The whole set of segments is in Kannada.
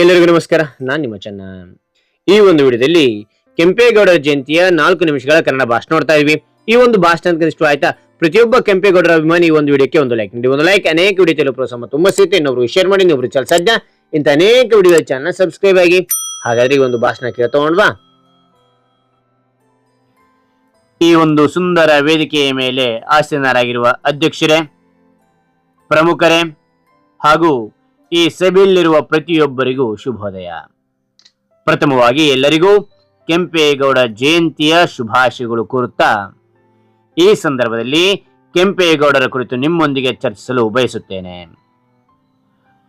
ಎಲ್ಲರಿಗೂ ನಮಸ್ಕಾರ. ನಾನು ನಿಮ್ಮ ಚೆನ್ನ. ಈ ಒಂದು ವಿಡಿಯೋದಲ್ಲಿ ಕೆಂಪೇಗೌಡರ ಜಯಂತಿಯ ನಾಲ್ಕು ನಿಮಿಷಗಳ ಕನ್ನಡ ಭಾಷಣ ನೋಡ್ತಾ ಇದ್ವಿ. ಈ ಒಂದು ಭಾಷಣ ಇಷ್ಟು ಆಯ್ತಾ? ಪ್ರತಿಯೊಬ್ಬ ಕೆಂಪೇಗೌಡರ ಅಭಿಮಾನಿ ಈ ಒಂದು ವಿಡಿಯೋಕ್ಕೆ ಒಂದು ಲೈಕ್ ನೀಡಿ. ಒಂದು ಲೈಕ್ ಅನೇಕ ವಿಡಿಯೋ ತೆಲುಗು ಪ್ರೋತ್ಸಾಹ ತುಂಬಾ ಸಿಗುತ್ತೆ. ಇನ್ನೊಬ್ರು ಶೇರ್ ಮಾಡಿ ಇನ್ನೊಬ್ರು ಚಲ ಸಜ್ಜ ಇಂತ ಅನೇಕ ವಿಡಿಯೋ ಚಾನಲ್ ಸಬ್ಸ್ಕ್ರೈಬ್ ಆಗಿ. ಹಾಗಾದ್ರೆ ಈ ಒಂದು ಭಾಷಣ ಕೇಳ್ತಗೊಂಡ್ವಾ ಈ ಒಂದು ಸುಂದರ ವೇದಿಕೆಯ ಮೇಲೆ ಆಸೀನರಾಗಿರುವ ಅಧ್ಯಕ್ಷರೇ, ಪ್ರಮುಖರೇ ಹಾಗೂ ಈ ಸಭೆಯಲ್ಲಿರುವ ಪ್ರತಿಯೊಬ್ಬರಿಗೂ ಶುಭೋದಯ. ಪ್ರಥಮವಾಗಿ ಎಲ್ಲರಿಗೂ ಕೆಂಪೇಗೌಡ ಜಯಂತಿಯ ಶುಭಾಶಯಗಳು ಕೋರುತ್ತಾ, ಈ ಸಂದರ್ಭದಲ್ಲಿ ಕೆಂಪೇಗೌಡರ ಕುರಿತು ನಿಮ್ಮೊಂದಿಗೆ ಚರ್ಚಿಸಲು ಬಯಸುತ್ತೇನೆ.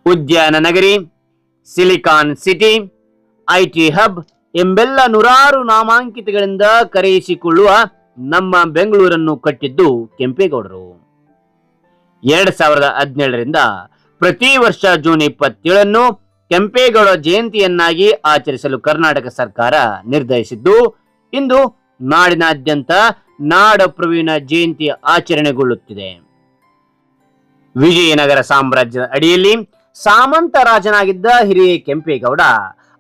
ಉದ್ಯಾನ ನಗರಿ, ಸಿಲಿಕಾನ್ ಸಿಟಿ, ಐಟಿ ಹಬ್ ಎಂಬೆಲ್ಲ ನೂರಾರು ನಾಮಾಂಕಿತಗಳಿಂದ ಕರೆಯಿಸಿಕೊಳ್ಳುವ ನಮ್ಮ ಬೆಂಗಳೂರನ್ನು ಕಟ್ಟಿದ್ದು ಕೆಂಪೇಗೌಡರು. ಎರಡ್ ಸಾವಿರದ ಹದಿನೇಳರಿಂದ ಪ್ರತಿ ವರ್ಷ ಜೂನ್ ಇಪ್ಪತ್ತೇಳನ್ನು ಕೆಂಪೇಗೌಡ ಜಯಂತಿಯನ್ನಾಗಿ ಆಚರಿಸಲು ಕರ್ನಾಟಕ ಸರ್ಕಾರ ನಿರ್ಧರಿಸಿದ್ದು, ಇಂದು ನಾಡಿನಾದ್ಯಂತ ನಾಡ ಪ್ರವೀಣ ಜಯಂತಿ ಆಚರಣೆಗೊಳ್ಳುತ್ತಿದೆ. ವಿಜಯನಗರ ಸಾಮ್ರಾಜ್ಯದ ಅಡಿಯಲ್ಲಿ ಸಾಮಂತ ರಾಜನಾಗಿದ್ದ ಹಿರಿಯ ಕೆಂಪೇಗೌಡ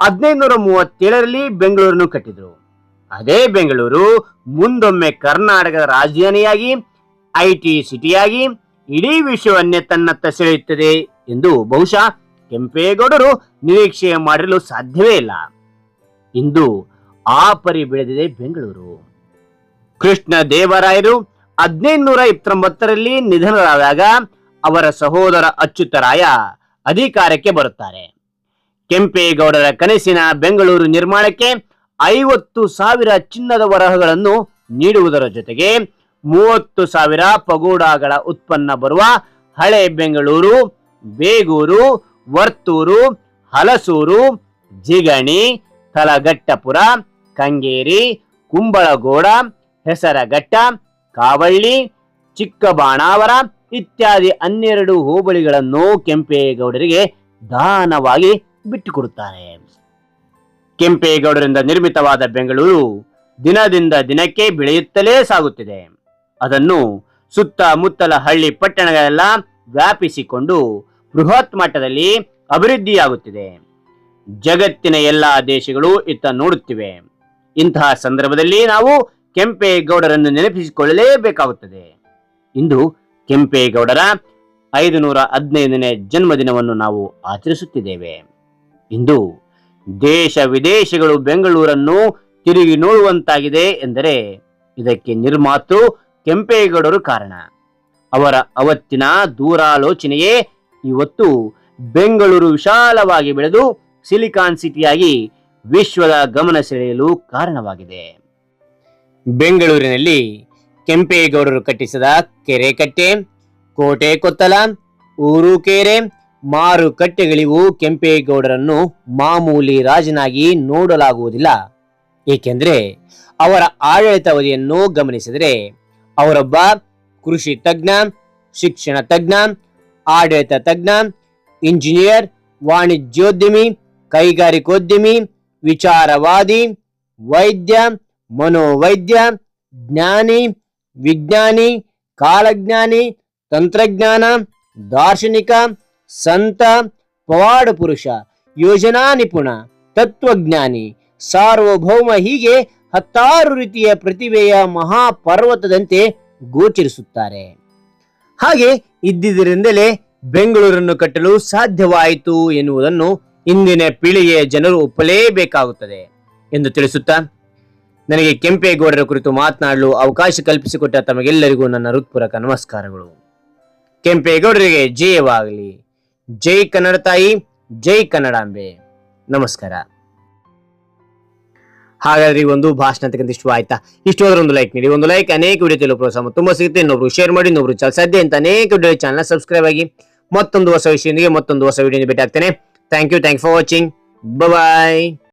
ಹದಿನೈದುನೂರ ಮೂವತ್ತೇಳರಲ್ಲಿ ಬೆಂಗಳೂರನ್ನು ಕಟ್ಟಿದ್ರು. ಅದೇ ಬೆಂಗಳೂರು ಮುಂದೊಮ್ಮೆ ಕರ್ನಾಟಕದ ರಾಜಧಾನಿಯಾಗಿ ಐಟಿ ಸಿಟಿಯಾಗಿ ಇಡೀ ವಿಶ್ವವನ್ನೇ ತನ್ನತ್ತ ಸೆಳೆಯುತ್ತದೆ. ಎಂದು ಬಹುಶಃ ಕೆಂಪೇಗೌಡರು ನಿರೀಕ್ಷೆ ಮಾಡಿರಲು ಸಾಧ್ಯವೇ ಇಲ್ಲ. ಇಂದು ಆ ಪರಿ ಬೆಳೆದಿದೆ ಬೆಂಗಳೂರು. ಕೃಷ್ಣ ದೇವರಾಯರು ಹದಿನೈದುನೂರ ಇಪ್ಪತ್ತೊಂಬತ್ತರಲ್ಲಿ ನಿಧನರಾದಾಗ ಅವರ ಸಹೋದರ ಅಚ್ಯುತರಾಯ ಅಧಿಕಾರಕ್ಕೆ ಬರುತ್ತಾರೆ. ಕೆಂಪೇಗೌಡರ ಕನಸಿನ ಬೆಂಗಳೂರು ನಿರ್ಮಾಣಕ್ಕೆ ಐವತ್ತು ಸಾವಿರ ಚಿನ್ನದ ವರಹಗಳನ್ನು ನೀಡುವುದರ ಜೊತೆಗೆ ಮೂವತ್ತು ಸಾವಿರ ಪಗೋಡಾಗಳ ಉತ್ಪನ್ನ ಬರುವ ಹಳೆ ಬೆಂಗಳೂರು ಬೇಗೂರು, ವರ್ತೂರು, ಹಲಸೂರು, ಜಿಗಣಿ ತಲಘಟ್ಟಪುರ ಕಂಗೇರಿ, ಕುಂಬಳಗೋಡ, ಹೆಸರಘಟ್ಟ, ಕಾವಳ್ಳಿ, ಚಿಕ್ಕಬಾಣಾವರ ಇತ್ಯಾದಿ ಹನ್ನೆರಡು ಹೋಬಳಿಗಳನ್ನು ಕೆಂಪೇಗೌಡರಿಗೆ ದಾನವಾಗಿ ಬಿಟ್ಟುಕೊಡುತ್ತಾರೆ ಕೆಂಪೇಗೌಡರಿಂದ ನಿರ್ಮಿತವಾದ ಬೆಂಗಳೂರು ದಿನದಿಂದ ದಿನಕ್ಕೆ ಬೆಳೆಯುತ್ತಲೇ ಸಾಗುತ್ತಿದೆ. ಅದನ್ನು ಸುತ್ತಮುತ್ತಲ ಹಳ್ಳಿ ಪಟ್ಟಣಗಳೆಲ್ಲ ವ್ಯಾಪಿಸಿಕೊಂಡು ಬೃಹತ್ ಮಟ್ಟದಲ್ಲಿ ಅಭಿವೃದ್ಧಿಯಾಗುತ್ತಿದೆ. ಜಗತ್ತಿನ ಎಲ್ಲಾ ದೇಶಗಳು ಇತ್ತ ನೋಡುತ್ತಿವೆ. ಇಂತಹ ಸಂದರ್ಭದಲ್ಲಿ ನಾವು ಕೆಂಪೇಗೌಡರನ್ನು ನೆನಪಿಸಿಕೊಳ್ಳಲೇಬೇಕಾಗುತ್ತದೆ. ಇಂದು ಕೆಂಪೇಗೌಡರ ಐದು ನೂರ ಹದಿನೈದನೇ ಜನ್ಮದಿನವನ್ನು ನಾವು ಆಚರಿಸುತ್ತಿದ್ದೇವೆ. ಇಂದು ದೇಶ ವಿದೇಶಗಳು ಬೆಂಗಳೂರನ್ನು ತಿರುಗಿ ನೋಡುವಂತಾಗಿದೆ ಎಂದರೆ ಇದಕ್ಕೆ ನಿರ್ಮಾತೃ ಕೆಂಪೇಗೌಡರು ಕಾರಣ. ಅವರ ಅವತ್ತಿನ ದೂರಾಲೋಚನೆಯೇ ಇವತ್ತು ಬೆಂಗಳೂರು ವಿಶಾಲವಾಗಿ ಬೆಳೆದು ಸಿಲಿಕಾನ್ ಸಿಟಿಯಾಗಿ ವಿಶ್ವದ ಗಮನ ಸೆಳೆಯಲು ಕಾರಣವಾಗಿದೆ. ಬೆಂಗಳೂರಿನಲ್ಲಿ ಕೆಂಪೇಗೌಡರು ಕಟ್ಟಿಸಿದ ಕೆರೆ ಕಟ್ಟೆ ಕೋಟೆ ಕೊತ್ತಲ ಊರು ಕೆರೆ ಮಾರುಕಟ್ಟೆಗಳಿವು ಕೆಂಪೇಗೌಡರನ್ನು ಮಾಮೂಲಿ ರಾಜನಾಗಿ ನೋಡಲಾಗುವುದಿಲ್ಲ. ಏಕೆಂದರೆ ಅವರ ಆಡಳಿತಾವಧಿಯನ್ನು ಗಮನಿಸಿದರೆ ಅವರೊಬ್ಬ ಕೃಷಿ ತಜ್ಞ, ಶಿಕ್ಷಣ ತಜ್ಞ ಆಡಳಿತ ತಜ್ಞ, ಇಂಜಿನಿಯರ್, ವಾಣಿಜ್ಯೋದ್ಯಮಿ, ಕೈಗಾರಿಕೋದ್ಯಮಿ, ವಿಚಾರವಾದಿ, ವೈದ್ಯ, ಮನೋವೈದ್ಯ, ಜ್ಞಾನಿ, ವಿಜ್ಞಾನಿ, ಕಾಲಜ್ಞಾನಿ, ತಂತ್ರಜ್ಞಾನ, ದಾರ್ಶನಿಕ, ಸಂತ, ಪವಾಡ ಪುರುಷ, ಯೋಜನಾ ನಿಪುಣ, ತತ್ವಜ್ಞಾನಿ, ಸಾರ್ವಭೌಮ ಹೀಗೆ ಹತ್ತಾರು ರೀತಿಯ ಪ್ರತಿಭೆಯ ಮಹಾಪರ್ವತದಂತೆ ಗೋಚರಿಸುತ್ತಾರೆ. ಹಾಗೆ ಇದ್ದಿದ್ದರಿಂದಲೇ ಬೆಂಗಳೂರನ್ನು ಕಟ್ಟಲು ಸಾಧ್ಯವಾಯಿತು ಎನ್ನುವುದನ್ನು ಇಂದಿನ ಪೀಳಿಗೆಯ ಜನರು ಒಪ್ಪಲೇಬೇಕಾಗುತ್ತದೆ ಎಂದು ತಿಳಿಸುತ್ತಾ, ನನಗೆ ಕೆಂಪೇಗೌಡರ ಕುರಿತು ಮಾತನಾಡಲು ಅವಕಾಶ ಕಲ್ಪಿಸಿಕೊಟ್ಟ ತಮಗೆಲ್ಲರಿಗೂ ನನ್ನ ಹೃತ್ಪೂರ್ವಕ ನಮಸ್ಕಾರಗಳು. ಕೆಂಪೇಗೌಡರಿಗೆ ಜಯವಾಗಲಿ. ಜೈ ಕನ್ನಡ ತಾಯಿ, ಜೈ ಕನ್ನಡಾಂಬೆ. ನಮಸ್ಕಾರ. ಹಾಗಾದ್ರೆ ಈ ಒಂದು ಭಾಷಣ ಅಂತಕ್ಕಂಥ ಇಷ್ಟ ಆಯ್ತಾ? ಇಷ್ಟು ಹೋದ್ರೆ ಒಂದು ಲೈಕ್ ನೀಡಿ. ಒಂದು ಲೈಕ್ ಅನೇಕ ವಿಡಿಯೋ ತೆಲುಗು ಪ್ರೋತ್ಸಾಹ ತುಂಬ ಸಿಗುತ್ತೆ. ಇನ್ನೊಬ್ರು ಶೇರ್ ಮಾಡಿ ಇನ್ನೊಬ್ರು ಚಾಲ್ ಸಾಧ್ಯ ಅಂತ ಅನೇಕ ವಿಡಿಯೋ ಚಾನಲ್ ಸಬ್ಸ್ಕ್ರೈಬ್ ಆಗಿ ಮತ್ತೊಂದು ಹೊಸ ವಿಷಯದೊಂದಿಗೆ ಮತ್ತೊಂದು ಹೊಸ ವಿಡಿಯೋ ಭೇಟಿ ಆಗ್ತೇನೆ. Thank you thank for watching bye